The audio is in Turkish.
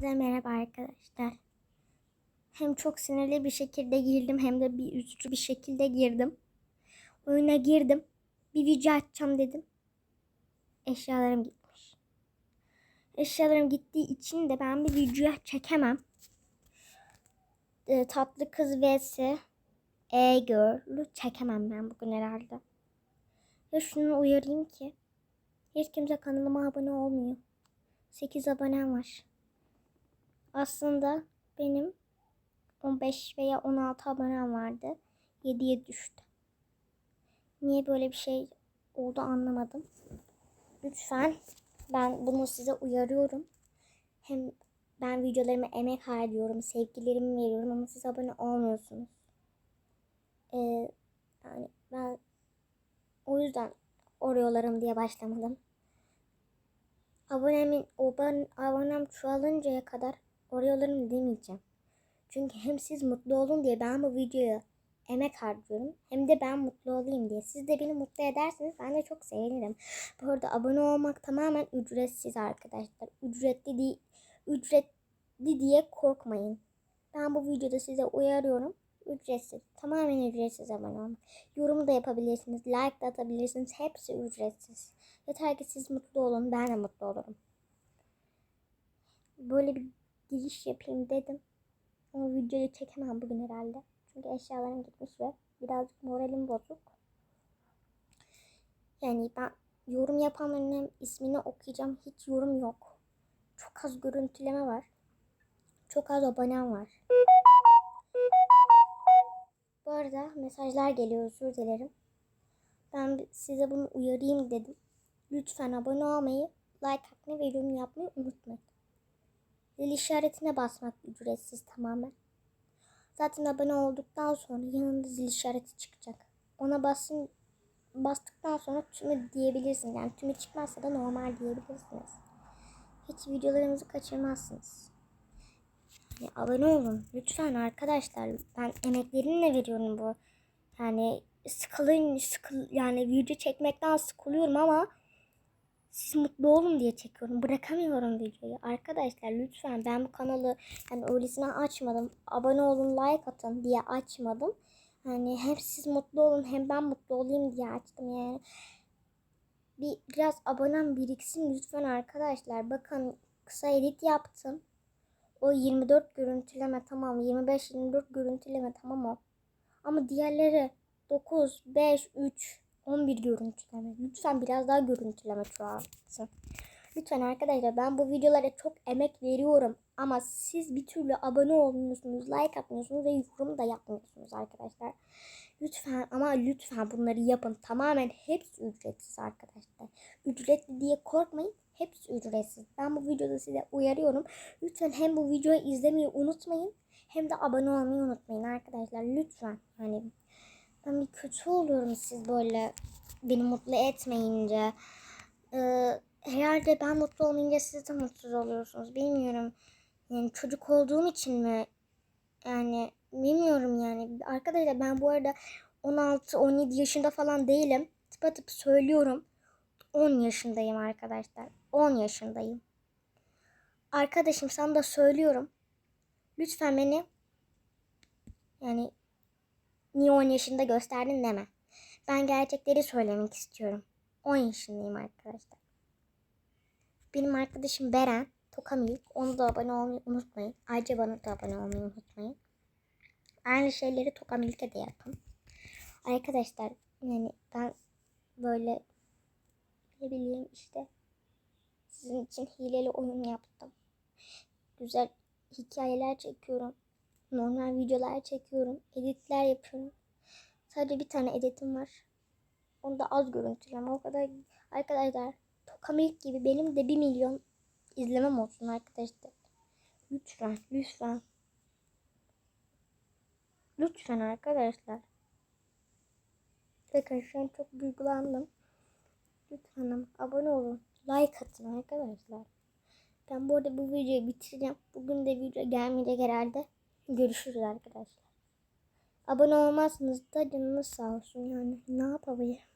Size merhaba arkadaşlar. Hem çok sinirli bir şekilde girdim hem de bir üzücü bir şekilde girdim. Oyuna girdim. Bir video açacağım dedim. Eşyalarım gitmiş. Eşyalarım gittiği için de ben bir video çekemem. Ee, tatlı kız vs. E-Girl'ü çekemem ben bugün herhalde. Ve şunu uyarayım ki hiç kimse kanalıma abone olmuyor. 8 abonem var. Aslında benim 15 veya 16 abonem vardı. 7'ye düştü. Niye böyle bir şey oldu anlamadım. Lütfen ben bunu size uyarıyorum. Hem ben videolarıma emek harcıyorum, sevgilerimi veriyorum ama siz abone olmuyorsunuz. Ee, yani ben o yüzden oruyorlarım diye başlamadım. Abonemin, abon, abonem çoğalıncaya kadar oruyorlarım demeyeceğim. Çünkü hem siz mutlu olun diye ben bu videoya emek harcıyorum. Hem de ben mutlu olayım diye. Siz de beni mutlu ederseniz ben de çok sevinirim. Bu arada abone olmak tamamen ücretsiz arkadaşlar. Ücretli değil, ücretli diye korkmayın. Ben bu videoda size uyarıyorum. Ücretsiz. Tamamen ücretsiz abone olmak. Yorum da yapabilirsiniz. Like de atabilirsiniz. Hepsi ücretsiz. Yeter ki siz mutlu olun. Ben de mutlu olurum. Böyle bir giriş yapayım dedim. Ama videoyu çekemem bugün herhalde. Çünkü eşyalarım gitmiş ve birazcık moralim bozuk. Yani ben yorum yapanların ismini okuyacağım. Hiç yorum yok. Çok az görüntüleme var. Çok az abonem var. Bu arada mesajlar geliyor özür dilerim. Ben size bunu uyarayım dedim. Lütfen abone olmayı, like atmayı ve yorum yapmayı unutmayın. Zil işaretine basmak ücretsiz tamamen. Zaten abone olduktan sonra yanında zil işareti çıkacak. Ona basın bastıktan sonra tümü diyebilirsiniz. Yani tümü çıkmazsa da normal diyebilirsiniz. Hiç videolarımızı kaçırmazsınız. Yani abone olun. Lütfen arkadaşlar. Ben emeklerimle veriyorum bu. Yani sıkılın, sıkıl, yani video çekmekten sıkılıyorum ama siz mutlu olun diye çekiyorum. Bırakamıyorum videoyu. Arkadaşlar lütfen ben bu kanalı yani öylesine açmadım. Abone olun, like atın diye açmadım. Yani hem siz mutlu olun hem ben mutlu olayım diye açtım yani. Bir, biraz abonem biriksin lütfen arkadaşlar. Bakın kısa edit yaptım. O 24 görüntüleme tamam. 25-24 görüntüleme tamam o. Ama diğerleri 9, 5, 3, 11 görüntüleme. Lütfen biraz daha görüntüleme çoğaltsın. Lütfen arkadaşlar ben bu videolara çok emek veriyorum. Ama siz bir türlü abone olmuyorsunuz, like atmıyorsunuz ve yorum da yapmıyorsunuz arkadaşlar. Lütfen ama lütfen bunları yapın. Tamamen hepsi ücretsiz arkadaşlar. Ücretli diye korkmayın. Hepsi ücretsiz. Ben bu videoda size uyarıyorum. Lütfen hem bu videoyu izlemeyi unutmayın. Hem de abone olmayı unutmayın arkadaşlar. Lütfen. Yani ben bir kötü oluyorum siz böyle beni mutlu etmeyince. Ee, herhalde ben mutlu olmayınca siz de mutsuz oluyorsunuz. Bilmiyorum. Yani çocuk olduğum için mi? Yani bilmiyorum yani. Arkadaşlar ben bu arada 16-17 yaşında falan değilim. Tıpatıp söylüyorum. 10 yaşındayım arkadaşlar. 10 yaşındayım. Arkadaşım sana da söylüyorum. Lütfen beni yani niye 10 yaşında gösterdin deme. Ben gerçekleri söylemek istiyorum. 10 yaşındayım arkadaşlar. Benim arkadaşım Beren Tokamilk. Onu da abone olmayı unutmayın. Ayrıca bana da abone olmayı unutmayın. Aynı şeyleri Tokamilk'e de yapın. Arkadaşlar yani ben böyle ne bileyim işte sizin için hileli oyun yaptım. Güzel hikayeler çekiyorum. Normal videolar çekiyorum. Editler yapıyorum. Sadece bir tane editim var. Onu da az görüntüleme. O kadar arkadaşlar Tokamilk gibi benim de bir milyon izlemem olsun arkadaşlar. Lütfen, lütfen. Lütfen arkadaşlar. Bakın şu an çok duygulandım. Lütfen abone olun. Like atın arkadaşlar. Ben bu arada bu videoyu bitireceğim. Bugün de video gelmeyecek herhalde. Görüşürüz arkadaşlar. Abone olmazsınız da canınız sağ olsun yani. Ne yapabilirim?